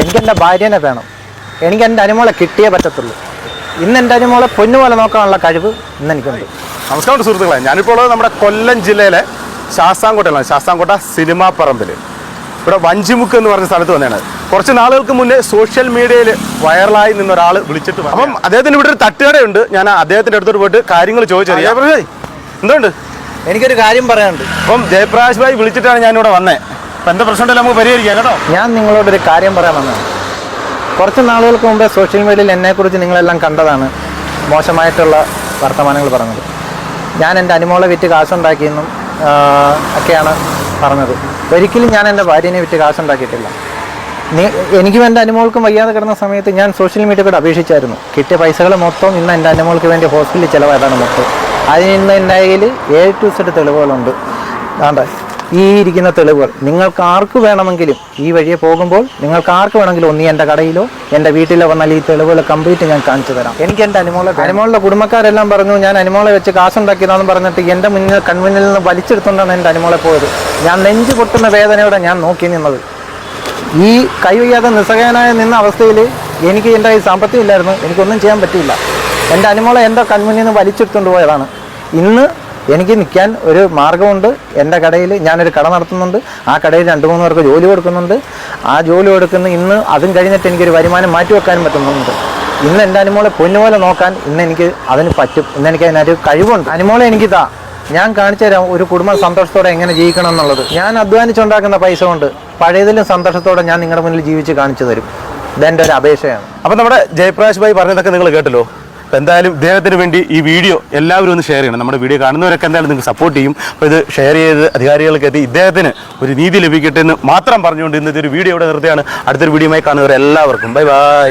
എനിക്ക് എന്റെ ഭാര്യനെ വേണം. എനിക്ക് എന്റെ അനുമോളെ കിട്ടിയേ പറ്റത്തുള്ളൂ. ഇന്ന് എന്റെ അനുമോളെ പൊന്നുപോലെ നോക്കാനുള്ള കഴിവ് ഇന്ന് എനിക്കുണ്ട്. നമസ്കാരം സുഹൃത്തുക്കളെ. ഞാനിപ്പോൾ നമ്മുടെ കൊല്ലം ജില്ലയിലെ ശാസ്താംകോട്ടയിലാണ്. ശാസ്താംകോട്ട സിനിമാ പറമ്പിൽ. ഇവിടെ വഞ്ചിമുക്ക് എന്ന് പറഞ്ഞ സ്ഥലത്ത് വന്നതാണ്. കുറച്ച് നാളുകൾക്ക് മുന്നേ സോഷ്യൽ മീഡിയയിൽ വൈറലായി നിന്ന ഒരാൾ വിളിച്ചിട്ട്. അപ്പം അദ്ദേഹത്തിന് ഇവിടെ ഒരു തട്ടുകടയുണ്ട്. ഞാൻ അദ്ദേഹത്തിന്റെ അടുത്തോട്ട് പോയിട്ട് കാര്യങ്ങൾ ചോദിച്ചറിയാം. എന്തുണ്ട്? എനിക്കൊരു കാര്യം പറയാനുണ്ട്. അപ്പം ജയപ്രകാശ് ഭായി വിളിച്ചിട്ടാണ് ഞാനിവിടെ ഇവിടെ വന്നത് അപ്പം എന്താ പ്രശ്നം നമുക്ക് പരിഹരിക്കാം കേട്ടോ. ഞാൻ നിങ്ങളോടൊരു കാര്യം പറയാൻ വന്നത്. കുറച്ച് നാളുകൾക്ക് മുമ്പേ സോഷ്യൽ മീഡിയയിൽ എന്നെക്കുറിച്ച് നിങ്ങളെല്ലാം കണ്ടതാണ് മോശമായിട്ടുള്ള വർത്തമാനങ്ങൾ പറഞ്ഞത്. ഞാൻ എന്റെ അനുമോളെ വിറ്റ് കാശുണ്ടാക്കിയെന്നും ഒക്കെയാണ് പറഞ്ഞത്. ഒരിക്കലും ഞാൻ എന്റെ ഭാര്യനെ വിറ്റ് കാശുണ്ടാക്കിയിട്ടില്ല. നീ എനിക്കും എന്റെ അനുമോൾക്കും വയ്യാതെ കിടന്ന സമയത്ത് ഞാൻ സോഷ്യൽ മീഡിയ കൂടെ അപേക്ഷിച്ചായിരുന്നു. കിട്ടിയ പൈസകൾ മൊത്തം ഇന്ന് എന്റെ അനുമോൾക്ക് വേണ്ടി ഹോസ്പിറ്റലിൽ ചിലവായതാണ് മൊത്തം. അതിന് ഇന്ന് എന്റെ കയ്യിൽ ഏഴ് ടു സെറ്റ് തെളിവുകളുണ്ട്. ആണ്ടെ? ഈ ഇരിക്കുന്ന തെളിവുകൾ. നിങ്ങൾക്ക് ആർക്ക് വേണമെങ്കിലും ഈ വഴിയെ പോകുമ്പോൾ നിങ്ങൾക്ക് ആർക്ക് വേണമെങ്കിലും ഒന്നീ എന്റെ കടയിലോ എന്റെ വീട്ടിലോ വന്നാൽ ഈ തെളിവുകൾ കംപ്ലീറ്റ് ഞാൻ കാണിച്ചു തരാം. എനിക്ക് എന്റെ അനുമോളെ അനുമോളുടെ കുടുംബക്കാരെല്ലാം പറഞ്ഞു ഞാൻ അനുമോളെ വെച്ച് കാശുണ്ടാക്കിയതാണെന്ന് പറഞ്ഞിട്ട് എന്റെ മുന്നിൽ കൺമുന്നിൽ നിന്ന് വലിച്ചെടുത്തുകൊണ്ടാണ് എന്റെ അനുമോളെ പോയത്. ഞാൻ നെഞ്ച് പൊട്ടുന്ന വേദനയോടെ ഞാൻ നോക്കി നിന്നത്. ഈ കൈവയ്യാതെ നിസ്സഹായനായ നിന്ന അവസ്ഥയിൽ എനിക്ക് എന്റെ കയ്യിൽ സാമ്പത്തികം ഇല്ലായിരുന്നു. എനിക്കൊന്നും ചെയ്യാൻ പറ്റിയില്ല. എന്റെ അനുമോളെ എന്റെ കൺമുന്നിൽ നിന്ന് വലിച്ചെടുത്തുകൊണ്ട് പോയതാണ്. ഇന്ന് എനിക്ക് നിൽക്കാൻ ഒരു മാർഗമുണ്ട്. എന്റെ കടയിൽ ഞാനൊരു കട നടത്തുന്നുണ്ട്. ആ കടയിൽ രണ്ട് മൂന്ന് പേർക്ക് ജോലി കൊടുക്കുന്നുണ്ട്. ആ ജോലി കൊടുക്കുന്ന ഇന്ന് അതും കഴിഞ്ഞിട്ട് എനിക്കൊരു വരുമാനം മാറ്റി വെക്കാനും പറ്റുന്നുണ്ട്. ഇന്ന് എന്റെ അനുമോളെ പൊന്നുപോലെ നോക്കാൻ ഇന്ന് എനിക്ക് അതിന് പറ്റും. ഇന്ന് എനിക്ക് അതിനൊരു കഴിവുണ്ട്. അനുമോളെ എനിക്ക് താ ഞാൻ കാണിച്ചു തരാം ഒരു കുടുംബം സന്തോഷത്തോടെ എങ്ങനെ ജീവിക്കണം എന്നുള്ളത്. ഞാൻ അധ്വാനിച്ചുണ്ടാക്കുന്ന പൈസ കൊണ്ട് പഴയതിലും സന്തോഷത്തോടെ ഞാൻ നിങ്ങളുടെ മുന്നിൽ ജീവിച്ച് കാണിച്ചു തരും. ഇതെന്റെ ഒരു അപേക്ഷയാണ്. അപ്പം നമ്മുടെ ജയപ്രകാശ് ഭായി പറഞ്ഞതൊക്കെ നിങ്ങൾ കേട്ടല്ലോ. എന്തായാലും ഇദ്ദേഹത്തിന് വേണ്ടി ഈ വീഡിയോ എല്ലാവരും ഒന്ന് ഷെയർ ചെയ്യണം. നമ്മുടെ വീഡിയോ കാണുന്നവരൊക്കെ എന്തായാലും നിങ്ങൾക്ക് സപ്പോർട്ട് ചെയ്യും. അപ്പോൾ ഇത് ഷെയർ ചെയ്ത് അധികാരികൾക്ക് എത്തി. ഇദ്ദേഹത്തിന് ഒരു നീതി ലഭിക്കട്ടെ എന്ന് മാത്രം പറഞ്ഞുകൊണ്ട് ഇന്നത്തെ ഒരു വീഡിയോ ഇവിടെ നിർത്തിയാണ് അടുത്തൊരു വീഡിയോയുമായി കാണുന്നവർ എല്ലാവർക്കും ബൈ ബൈ